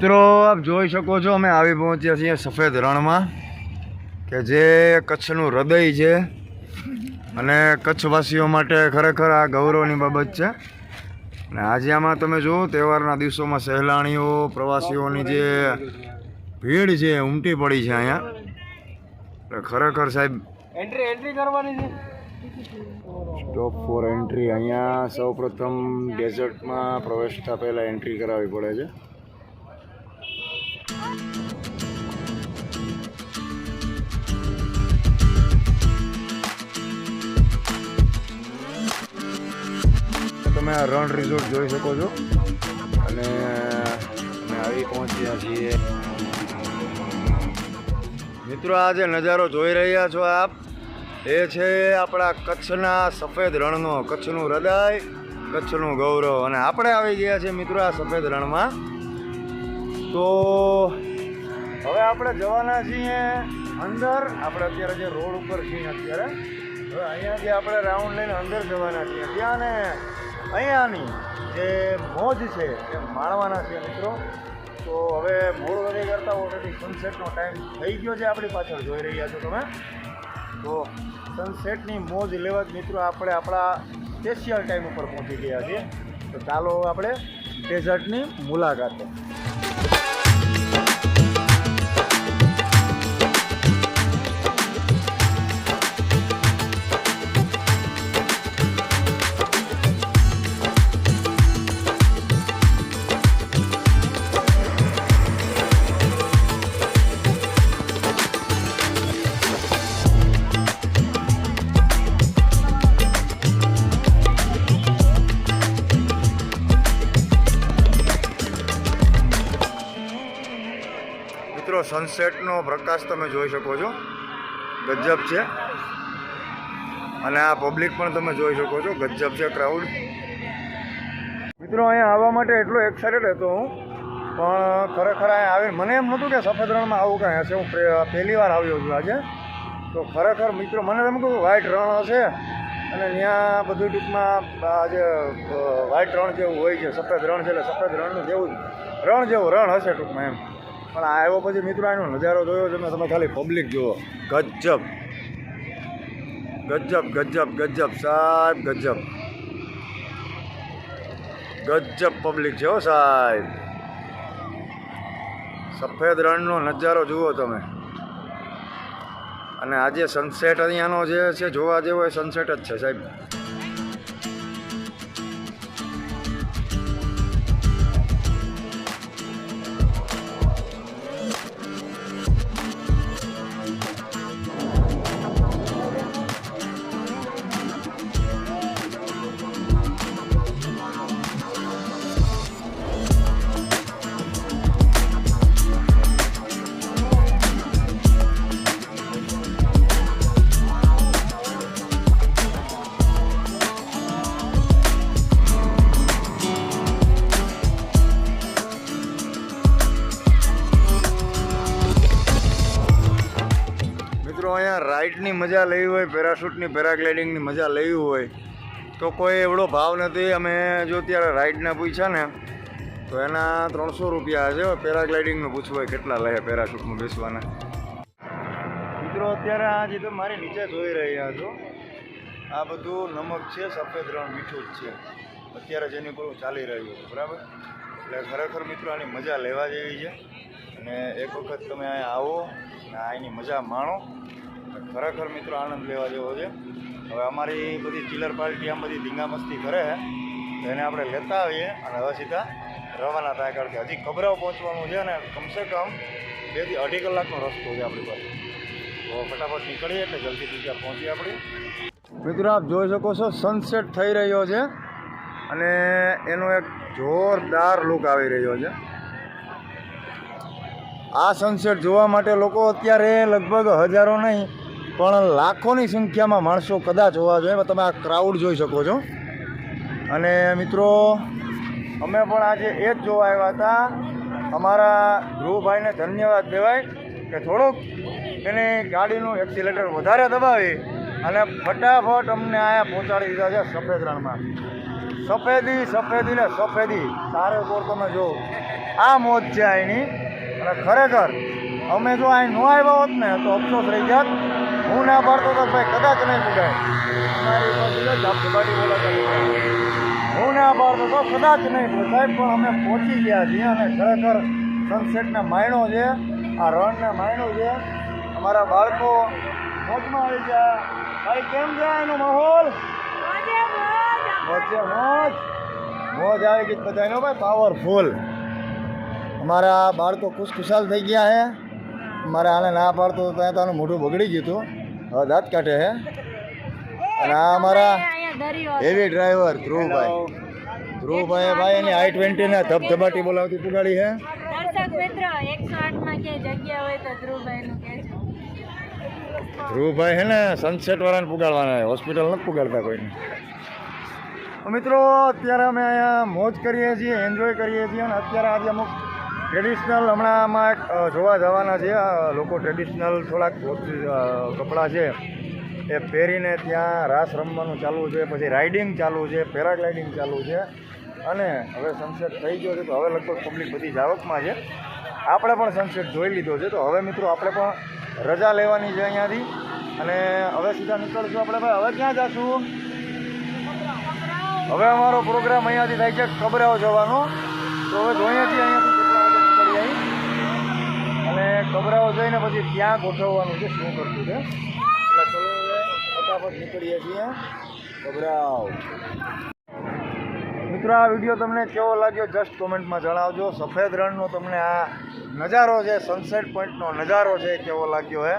મિત્રો આપ જોઈ શકો છો અમે આવી પહોંચ્યા છીએ સફેદ રણમાં કે જે કચ્છનું હૃદય છે. અને કચ્છવાસીઓ માટે ખરેખર આ ગૌરવની બાબત છે. અને આજે આમાં તમે જુઓ તહેવારના દિવસોમાં સહેલાણીઓ પ્રવાસીઓની જે ભીડ છે ઉમટી પડી છે અહીંયા. ખરેખર સાહેબ એન્ટ્રી એન્ટ્રી કરવાની છે. સ્ટોપ ફોર એન્ટ્રી અહીંયા સૌપ્રથમ ડેઝર્ટમાં પ્રવેશતા પહેલાં એન્ટ્રી કરાવવી પડે છે. તમે આ રણ રિઝોર્ટ જોઈ શકો છો. અને અમે આવી પહોંચ્યા છીએ. મિત્રો, આ જે નજારો જોઈ રહ્યા છો આપ, એ છે આપણા કચ્છના સફેદ રણનો, કચ્છનું હૃદય, કચ્છનું ગૌરવ. અને આપણે આવી ગયા છીએ મિત્રો આ સફેદ રણમાં. તો હવે આપણે જવાના છીએ અંદર. આપણે અત્યારે જે રોડ ઉપર છીએ અત્યારે, હવે અહીંયાથી આપણે રાઉન્ડ લઈને અંદર જવાના છીએ. ત્યાં ને અહીંયાની જે મોજ છે એ માણવાના છે મિત્રો. તો હવે મોડ વધી કરતાં ઓલરેડી સનસેટનો ટાઈમ થઈ ગયો છે. આપણી પાછળ જોઈ રહ્યા છો તમે. તો સનસેટની મોજ લેવા જ મિત્રો આપણે આપણા સ્પેશિયલ ટાઈમ ઉપર પહોંચી ગયા છીએ. તો ચાલો આપણે ડેઝર્ટની મુલાકાતે મિત્રો સનસેટનો પ્રકાશ તમે જોઈ શકો છો. ગજબ છે. અને આ પબ્લિક પણ તમે જોઈ શકો છો. ગજબ છે ક્રાઉડ મિત્રો, અહીંયા આવવા માટે એટલો એક્સાઇટેડ હતો હું. પણ ખરેખર અહીંયા આવીને મને એમ નહોતું કે સફેદ રણમાં આવું કાંઈ હશે. હું પહેલીવાર પહેલી વાર આવ્યો છું આજે. તો ખરેખર મિત્રો, મને એમ કહ્યું વ્હાઇટ રણ હશે. અને ત્યાં બધું ટૂંકમાં આ જે વ્હાઈટ રણ જેવું હોય છે. સફેદ રણ છે એટલે સફેદ રણનું જેવું રણ જેવું રણ હશે ટૂંકમાં એમ. પણ આવ્યો પછી મિત્રો એનો નજારો જોયો તમે તમે ખાલી પબ્લિક જુઓ. ગજબ. ગજબ ગજબ ગજબ, સાહેબ, ગજબ. ગજબ પબ્લિક છે હો સાહેબ. સફેદ રણનો નજારો જુઓ તમે. અને આજે સનસેટ અહીંયાનો જે છે, જોવા જેવો એ સનસેટ જ છે સાહેબ. રાઇડની મજા લેવી હોય, પેરાશૂટની, પેરાગ્લાઇડિંગની મજા લેવી હોય, તો કોઈ એવડો ભાવ નથી. અમે જો ત્યારે રાઇડના પૂછ્યા ને, તો એના ત્રણસો રૂપિયા છે. પેરાગ્લાઇડિંગનું પૂછવું હોય કેટલા લે પેરાશૂટમાં બેસવાના. મિત્રો, અત્યારે આ જે તો મારી નીચે જોઈ રહ્યા છો, આ બધું નમક છે, સફેદ રણ મીઠું જ છે. અત્યારે જેની પર ચાલી રહ્યું છે, બરાબર? એટલે ખરેખર મિત્રો, આની મજા લેવા જેવી છે. અને એક વખત તમે અહીંયા આવો અને અહીંની મજા માણો. ખરેખર મિત્રો આનંદ લેવા જેવો છે. હવે અમારી બધી ચિલર પાર્ટી, આમ બધી ધીંગામસ્તી કરે તો એને આપણે લેતા આવીએ અને હવે સીધા રવાના થાય, કારણ કે હજી ખબરાઓ પહોંચવાનું છે ને કમસે કમ બેથી અઢી કલાકનો રસ્તો છે આપણી પાસે. તો ફટાફટ નીકળીએ એટલે જલ્દીથી ત્યાં પહોંચીએ આપણે. મિત્રો આપ જોઈ શકો છો સનસેટ થઈ રહ્યો છે. અને એનો એક જોરદાર લુક આવી રહ્યો છે. આ સનસેટ જોવા માટે લોકો અત્યારે લગભગ હજારો નહીં, પણ લાખોની સંખ્યામાં માણસો કદાચ હોવા જોઈએ. તમે આ ક્રાઉડ જોઈ શકો છો. અને મિત્રો, અમે પણ આજે એ જ જોવા આવ્યા હતા. અમારા ધ્રુવભાઈને ધન્યવાદ દેવાય કે થોડુંક એની ગાડીનું એક્સિલેટર વધારે દબાવી અને ફટાફટ અમને આયા પહોંચાડી દીધા છે સફેદ રણમાં. સફેદી સફેદી ને સફેદી. સારે કોર તમે જો આ મોજ છે અહીંની અને ખરેખર અમે જો અહીં ન આવ્યા હોત ને તો અફસોસ રહી જાત. હું ના પાડતો તો ભાઈ કદાચ નહીં પૂછાય. હું ના પાડતો તો કદાચ નહીં પહોંચાય પણ અમે પહોંચી ગયા છીએ અને ખરેખર સનસેટને માયણો છે આ રણને માયણો છે. અમારા બાળકો મોજમાં આવી ગયા. ભાઈ કેમ છે એનો માહોલ? મોજ મોજ. મોજ આવી ગઈ બધાનો ભાઈ પાવરફુલ અમારા બાળકો ખુશખુશાલ થઈ ગયા છે મારે આને ના પાડતો તો ત્યાં તો આનું મોઢું બગડી ગયું હતું. હવે દાંત કાઢે હે. અને આ અમારા હેવી ડ્રાઈવર ધ્રુવભાઈ. ધ્રુવભાઈ ભાઈ એની આઈ ટ્વેન્ટીને ધબધબાટી બોલાવતી પુગાડી કહેજો ધ્રુવભાઈ છે ને સનસેટ વાળાને પુગાડવાના હોસ્પિટલ નથી પુગાડતા કોઈને. મિત્રો અત્યારે અમે અહીંયા મોજ કરીએ છીએ એન્જોય કરીએ છીએ અને અત્યારે આજે અમુક ટ્રેડિશનલ હમણાં આમાં જોવા જવાના છે. લોકો ટ્રેડિશનલ થોડાક કપડાં છે એ પહેરીને ત્યાં રાસ રમવાનું ચાલુ છે, પછી રાઇડિંગ ચાલુ છે, પેરાગ્લાઇડિંગ ચાલુ છે. અને હવે સનસેટ થઈ ગયો છે, તો હવે લગભગ પબ્લિક બધી જાવકમાં છે. આપણે પણ સનસેટ જોઈ લીધો છે, તો હવે મિત્રો આપણે પણ રજા લેવાની છે અહીંયાથી. અને હવે સીધા નીકળશું આપણે ભાઈ. હવે ક્યાં જશું? હવે અમારો પ્રોગ્રામ અહીંયાથી થાય છે કબરાઓ જવાનો. તો હવે જોઈએ છીએ નીકળી આવી કબરાઓ જઈને પછી ત્યાં ગોઠવવાનું છે, શું કરતું છે. એટલે ચલો ફટાફટ નીકળીએ છીએ. ગભરાવ. મિત્રો, આ વીડિયો તમને કેવો લાગ્યો જસ્ટ કોમેન્ટમાં જણાવજો. સફેદ રણનો તમને આ નજારો છે સનસેટ પોઈન્ટનો નજારો છે, કેવો લાગ્યો હે.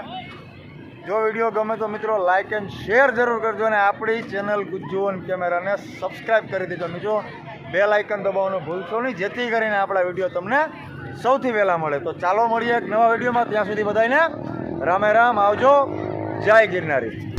જો વીડિયો ગમે તો મિત્રો લાઇક એન્ડ શેર જરૂર કરજો અને આપણી ચેનલ ગુજ્જુવન કેમેરાને સબસ્ક્રાઈબ કરી દેજો. મિત્રો બેલ આઇકન દબાવવાનું ભૂલશો નહીં, જેથી કરીને આપણા વીડિયો તમને સૌથી વહેલા મળે. તો ચાલો મળીએ એક નવા વિડીયોમાં. ત્યાં સુધી બધાને રામે રામ, આવજો. જય ગિરનારી.